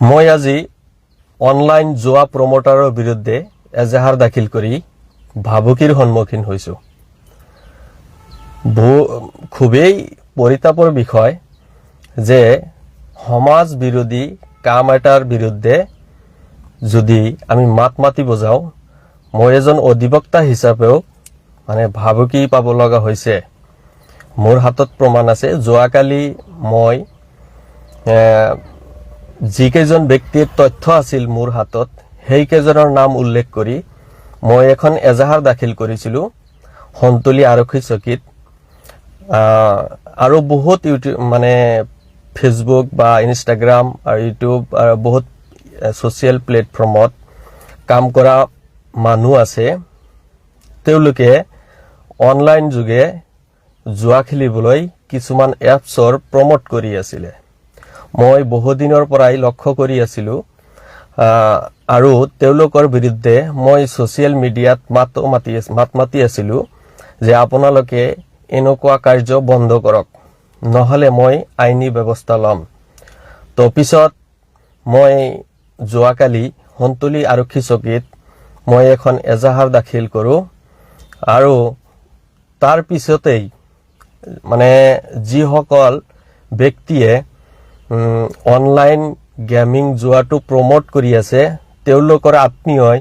মই আজি অনলাইন জুৱা প্ৰমোটাৰৰ বিৰুদ্ধে এজাহাৰ দাখিল কৰি ভাবুকিৰ সন্মুখীন হৈছোঁ। খুবেই পৰিতাপৰ বিষয় যে সমাজ বিৰোধী কাম এটাৰ বিৰুদ্ধে যদি আমি মাত মাতিব যাওঁ মই এজন অধিবক্তা হিচাপেও মানে ভাবুকি পাব লগা হৈছে। মোৰ হাতত প্ৰমাণ আছে, যোৱাকালি মই যিকেইজন ব্যক্তিৰ তথ্য আছিল মোৰ হাতত, সেইকেইজনৰ নাম উল্লেখ কৰি মই এখন এজাহাৰ দাখিল কৰিছিলোঁ, সন্তলী আৰক্ষী চকীত। আৰু বহুত ইউটিউব মানে ফেচবুক বা ইনষ্টাগ্ৰাম আৰু ইউটিউব আৰু বহুত ছ'চিয়েল প্লেটফৰ্মত কাম কৰা মানুহ আছে। তেওঁলোকে অনলাইন যোগে জুৱা খেলিবলৈ কিছুমান এপছৰ প্ৰমোট কৰি আছিলে। মই বহুদিনৰ পৰাই লক্ষ্য কৰি আছিলোঁ। আৰু তেওঁলোকৰ বিৰুদ্ধে মই ছ'চিয়েল মিডিয়াত মাত মাতি মাত মাতি আছিলোঁ যে আপোনালোকে এনেকুৱা কাৰ্য বন্ধ কৰক, নহ'লে মই আইনী ব্যৱস্থা ল'ম। তো পিছত মই যোৱাকালি সন্তলী আৰক্ষী চকীত মই এখন এজাহাৰ দাখিল কৰোঁ আৰু তাৰ পিছতেই মানে যিসকল ব্যক্তিয়ে অনলাইন গেমিং যোৱাটো প্ৰমোট কৰি আছে। তেওঁলোকৰ আত্মীয়ই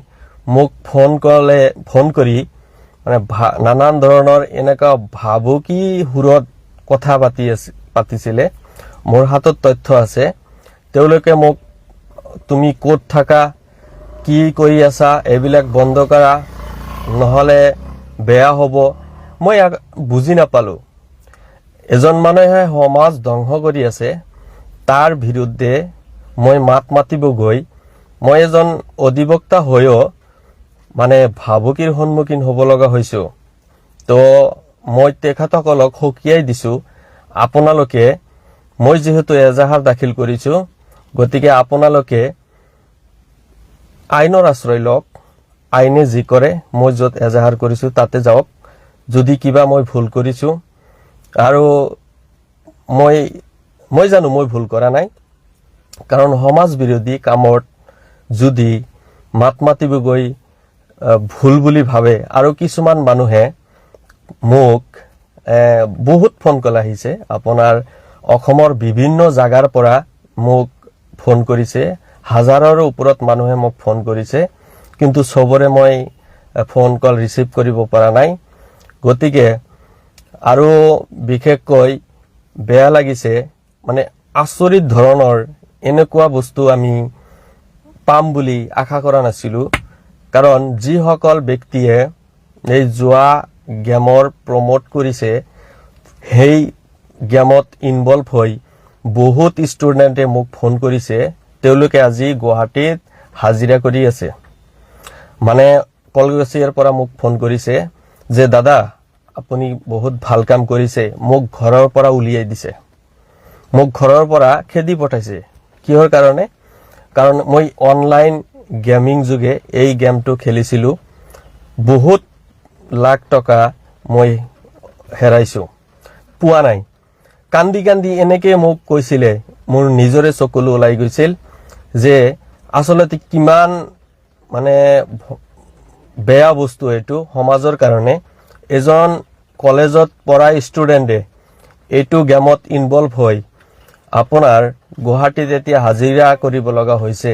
মোক ফোন ক'লে ফোন কৰি মানে নানান ধৰণৰ এনেকুৱা ভাবুকি সুৰত কথা পাতি আছে, পাতিছিলে। মোৰ হাতত তথ্য আছে। তেওঁলোকে মোক, তুমি ক'ত থাকা? কি কৰি আছা? এইবিলাক বন্ধ কৰা। নহ'লে বেয়া হ'ব। মই বুজি নাপালোঁ। এজন মানুহে সমাজ ধ্বংস কৰি আছে। তাৰ বিৰুদ্ধে মই মাত মাতিব গৈ মই এজন অধিবক্তা হৈও মানে ভাবুকিৰ সন্মুখীন হ'ব লগা হৈছোঁ। তো মই তেখেতসকলক সকীয়াই দিছোঁ, আপোনালোকে মই যিহেতু এজাহাৰ দাখিল কৰিছোঁ, গতিকে আপোনালোকে আইনৰ আশ্ৰয় লওক, আইনে যি কৰে, মই য'ত এজাহাৰ কৰিছোঁ তাতে যাওক, যদি কিবা মই ভুল কৰিছোঁ। আৰু মই মই জানো মই ভুল কৰা নাই। কাৰণ সমাজ বিৰোধী কামত যদি মাত মাতিব গৈ ভুল বুলি ভাবে আৰু কিছুমান মানুহে মোক বহুত ফোন কল আহিছে। আপোনাৰ অসমৰ বিভিন্ন জাগাৰ পৰা মোক ফোন কৰিছে। হাজাৰৰ ওপৰত মানুহে মোক ফোন কৰিছে। কিন্তু চবৰে মই ফোন কল ৰিচিভ কৰিব পৰা নাই। গতিকে আৰু বিশেষকৈ বেয়া লাগিছে মানে আচৰিত ধৰণৰ এনেকুৱা বস্তু আমি পাম বুলি আশা কৰা নাছিলোঁ। কাৰণ যিসকল ব্যক্তিয়ে এই জোৱা গেমৰ প্ৰমোট কৰিছে, সেই গেমত ইনভলভ হৈ বহুত ষ্টুডেণ্টে মোক ফোন কৰিছে। তেওঁলোকে আজি গুৱাহাটীত হাজিৰা কৰি আছে। মানে কলগছিয়াৰ পৰা মোক ফোন কৰিছে যে, দাদা, আপুনি বহুত ভালো কাম কৰিছে। মোক ঘৰৰ পৰা উলিয়াই দিছে। মোক ঘৰৰ পৰা খেদি পঠাইছে। কিহৰ কাৰণে? কাৰণ মই অনলাইন গেমিং যোগে এই গেমটো খেলিছিলোঁ। বহুত লাখ টকা মই হেৰাইছোঁ। পোৱা নাই। কান্দি কান্দি এনেকে মোক কৈছিলে, মোৰ নিজৰে চকুলো ওলাই গৈছিল যে আচলতে কিমান মানে বেয়া বস্তু এইটো সমাজৰ কাৰণে। এজন কলেজত পঢ়া ষ্টুডেণ্টে এইটো গেমত ইনভলভ হৈ আপোনাৰ গুৱাহাটীত এতিয়া হাজিৰা কৰিব লগা হৈছে।